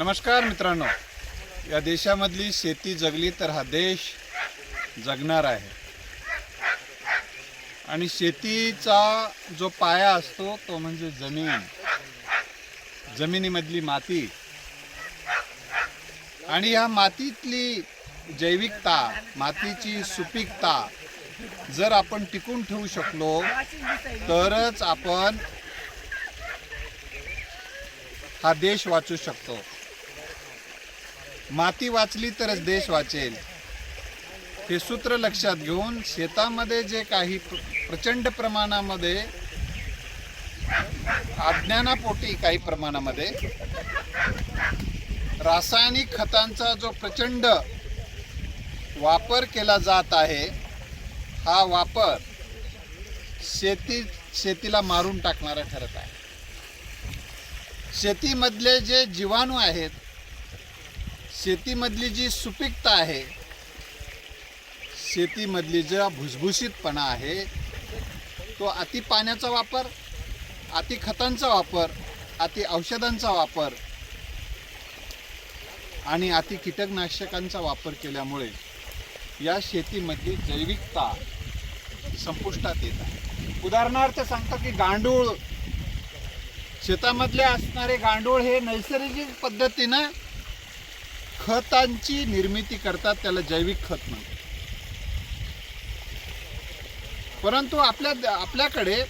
नमस्कार मित्रांनो. या देशामधली शेती जगली तर हा देश जगणार आहे. आणि शेतीचा जो पाया असतो तो म्हणजे जमीन. जमिनीमधली माती. आणि या मातीतली जैविकता मातीची सुपीकता जर आपण टिकून ठेवू शकलो तरच आपण हा देश वाचू शकतो. माती वाचली तरच देश वाचेल. हे सूत्र लक्षात घेऊन शेतामध्ये जे काही प्र- प्रचंड प्रमाणामध्ये अज्ञानापोटी काही प्रमाणामध्ये रासायनिक खतांचा जो प्रचंड वापर केला जात आहे हा वापर शेती शेतीला मारून टाकणारा ठरत आहे. शेतीमधले जे जीवाणू आहेत शेतीमधली जी सुपीकता आहे शेतीमधली जो भुसभुशीतपणा आहे तो अति पाण्याचा वापर अति खतांचा वापर अति औषधांचा वापर आणि अति कीटकनाशकांचा वापर केल्यामुळे या शेतीमधली जैविकता संपुष्टात येत आहे. उदाहरणार्थ सांगतो की गांडूळ. शेतामधले असणारे गांडूळ हे नैसर्गिक पद्धतीनं खतांची निर्मिती करतात त्याला जैविक खत म्हणतात. परंतु आपल्या आपल्याकडे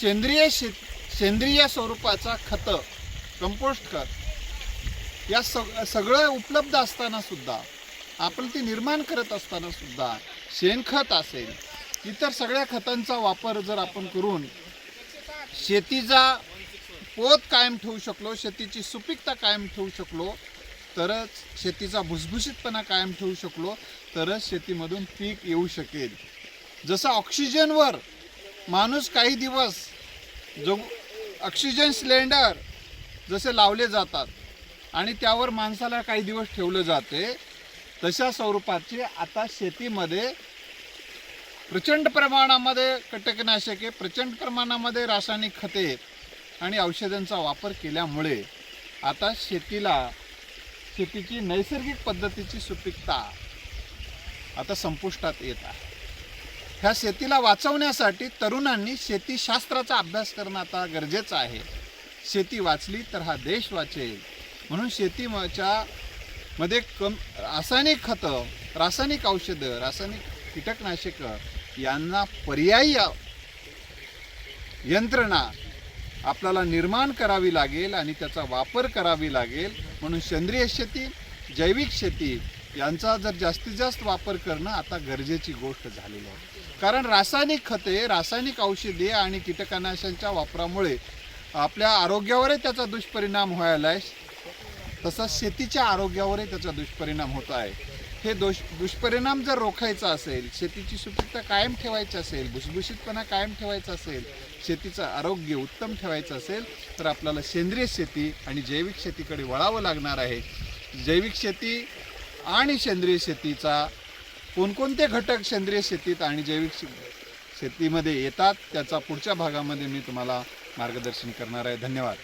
सेंद्रिय शे सेंद्रिय स्वरूपाचा खत कंपोस्ट खत या सग सगळं उपलब्ध असताना सुद्धा आपण ती निर्माण करत असताना सुद्धा शेणखत असेल इतर सगळ्या खतांचा वापर जर आपण करून शेतीचा पोत कायम ठेवू शकलो शेतीची सुपीकता कायम ठेवू शकलो तरच शेतीचा भुसभुशीतपणा कायम ठेवू शकलो तरच शेतीमधून पीक येऊ शकेल. जसं ऑक्सिजनवर माणूस काही दिवस जो ऑक्सिजन सिलेंडर जसे लावले जातात आणि त्यावर माणसाला काही दिवस ठेवलं जाते तशा स्वरूपाची आता शेतीमध्ये प्रचंड प्रमाणामध्ये कीटकनाशके प्रचंड प्रमाणामध्ये रासायनिक खते आणि औषधांचा वापर केल्यामुळे आता शेतीला शेतीची नैसर्गिक पद्धतीची सुपीकता आता संपुष्टात येत आहे. ह्या शेतीला वाचवण्यासाठी तरुणांनी शेतीशास्त्राचा अभ्यास करणं आता गरजेचं आहे. शेती वाचली तर हा देश वाचेल. म्हणून शेतीच्या मध्ये कम रासायनिक खतं रासायनिक औषधं रासायनिक कीटकनाशकं यांना पर्यायी यंत्रणा आपल्याला निर्माण करावी लागेल आणि त्याचा वापर करावी लागेल. म्हणून सेंद्रिय शेती जैविक शेती यांचा जर जास्तीत जास्त वापर करणं आता गरजेची गोष्ट झालेली आहे. कारण रासायनिक खते रासायनिक औषधे आणि कीटकनाशांच्या वापरामुळे आपल्या आरोग्यावरही त्याचा दुष्परिणाम व्हायला आहे. तसंच शेतीच्या आरोग्यावरही त्याचा दुष्परिणाम होत आहे. हे दोष दुष्परिणाम जर रोखायचा असेल शेतीची सुपीकता कायम ठेवायची असेल भुसभुशीतपणा कायम ठेवायचा असेल शेतीचं आरोग्य उत्तम ठेवायचं असेल तर आपल्याला सेंद्रिय शेती आणि जैविक शेतीकडे वळावं लागणार आहे. जैविक शेती आणि सेंद्रिय शेतीचा कोणकोणते घटक सेंद्रिय शेतीत आणि जैविक शे- शेतीमध्ये येतात त्याचा पुढच्या भागामध्ये मी तुम्हाला मार्गदर्शन करणार आहे. धन्यवाद.